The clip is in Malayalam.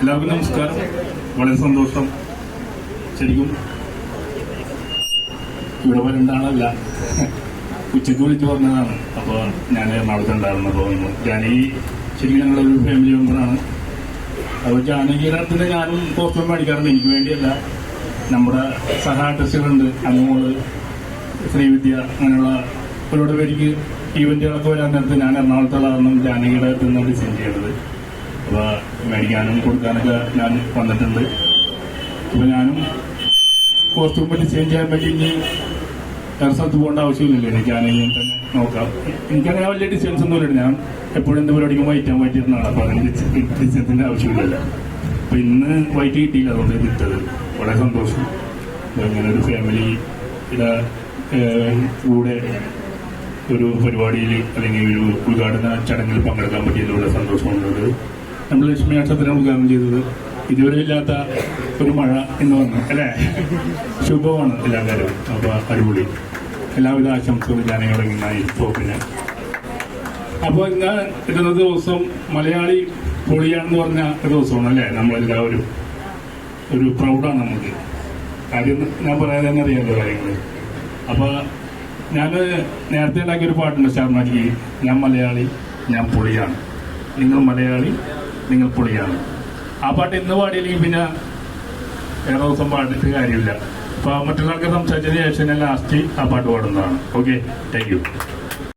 എല്ലാവർക്കും നമസ്കാരം. വളരെ സന്തോഷം. ശരിക്കും ഇവിടെ വരണ്ടാണല്ല ഉച്ചയ്ക്ക് വിളിച്ച് പറഞ്ഞതാണ്. അപ്പോൾ ഞാൻ എറണാകുളത്ത് ഉണ്ടായിരുന്നു. തോന്നുന്നു ഈ ശരിക്കും ഞങ്ങളൊരു ഫാമിലി മെമ്പറാണ് അപ്പോൾ അടുത്ത് ഞാനും പോസ്റ്റർ മേടിക്കാറുണ്ട്. എനിക്ക് വേണ്ടിയല്ല. നമ്മുടെ സഹ ആർട്ടിസ്റ്റുകളുണ്ട് അനുമോൾ ശ്രീവിദ്യ അങ്ങനെയുള്ള ഒരുപാട് പേർക്ക് ഈവന്റുകളൊക്കെ വരാൻ നേരത്ത് ഞാൻ എറണാകുളത്തുള്ള കാരണം ജാനകിയുടെ നിന്നാണ് ഡിസൈൻ ചെയ്തത് അപ്പോൾ മേടിക്കാനും കൊടുക്കാനൊക്കെ ഞാൻ വന്നിട്ടുണ്ട്. അപ്പോൾ ഞാനും കോസ്റ്റ്യൂം ഡിസൈൻ ചെയ്യാൻ വേണ്ടി ഇനി വേറെ സ്ഥലത്ത് പോകേണ്ട ആവശ്യമില്ലല്ലോ. എനിക്ക് ആണെങ്കിൽ തന്നെ നോക്കാം. എനിക്കങ്ങനെ വലിയ ഡിസൈൻസ് ഒന്നും ഇല്ല ഞാൻ എപ്പോഴും എന്ത് പരിപാടിക്കും വൈറ്റ് ആൻഡ് വൈറ്റ് ഇരുന്നാണ് അപ്പോൾ അതിന് ഡിസൈൻസിന്റെ ആവശ്യമില്ലല്ലോ. അപ്പൊ ഇന്ന് വൈറ്റ് കിട്ടിയില്ല. അതുകൊണ്ട് ഇത് വളരെ സന്തോഷം. ഇങ്ങനെ ഒരു ഫാമിലി ഇതാ കൂടെ ഒരു പരിപാടിയിൽ അല്ലെങ്കിൽ ഒരു ഉദ്ഘാടന ചടങ്ങിൽ പങ്കെടുക്കാൻ പറ്റിയതിലൂടെ സന്തോഷമുള്ളത് നമ്മൾ ലക്ഷ്മി നക്ഷത്രം ഉദ്ഘാടനം ചെയ്തത് ഇതുവരെ ഇല്ലാത്ത ഒരു മഴ എന്ന് പറഞ്ഞു അല്ലേ? ശുഭമാണ് എല്ലാ കാര്യവും അപ്പൊ അടിപൊളി. എല്ലാവിധ ആശംസകളും ജനങ്ങളുടെങ്ങനായി ടോപ്പിന് അപ്പോൾ ഇന്ന് ഇരുന്ന ദിവസം മലയാളി പൊളിയാണെന്ന് പറഞ്ഞ ഒരു ദിവസമാണ് അല്ലേ? നമ്മളെല്ലാവരും. ഒരു പ്രൗഡാണ് നമുക്ക്. കാര്യം ഞാൻ പറയാതെ തന്നെ അറിയാമല്ലോ കാര്യങ്ങൾ അപ്പൊ ഞാൻ നേരത്തെ ഉണ്ടാക്കിയ ഒരു പാട്ടുണ്ട് ശർമ്മയ്ക്ക് ഞാൻ മലയാളി ഞാൻ പുളിയാണ്. നിങ്ങൾ മലയാളി നിങ്ങൾ പുളിയാണ്. ആ പാട്ട് ഇന്ന് പാടിയില്ലെങ്കിൽ പിന്നെ വേറെ ദിവസം പാടിയിട്ട് കാര്യമില്ല. അപ്പോൾ മറ്റുള്ളവർക്ക് സംസാരിച്ചതിന് ശേഷം ഞാൻ ലാസ്റ്റ് ആ പാട്ട് പാടുന്നതാണ്. Okay thank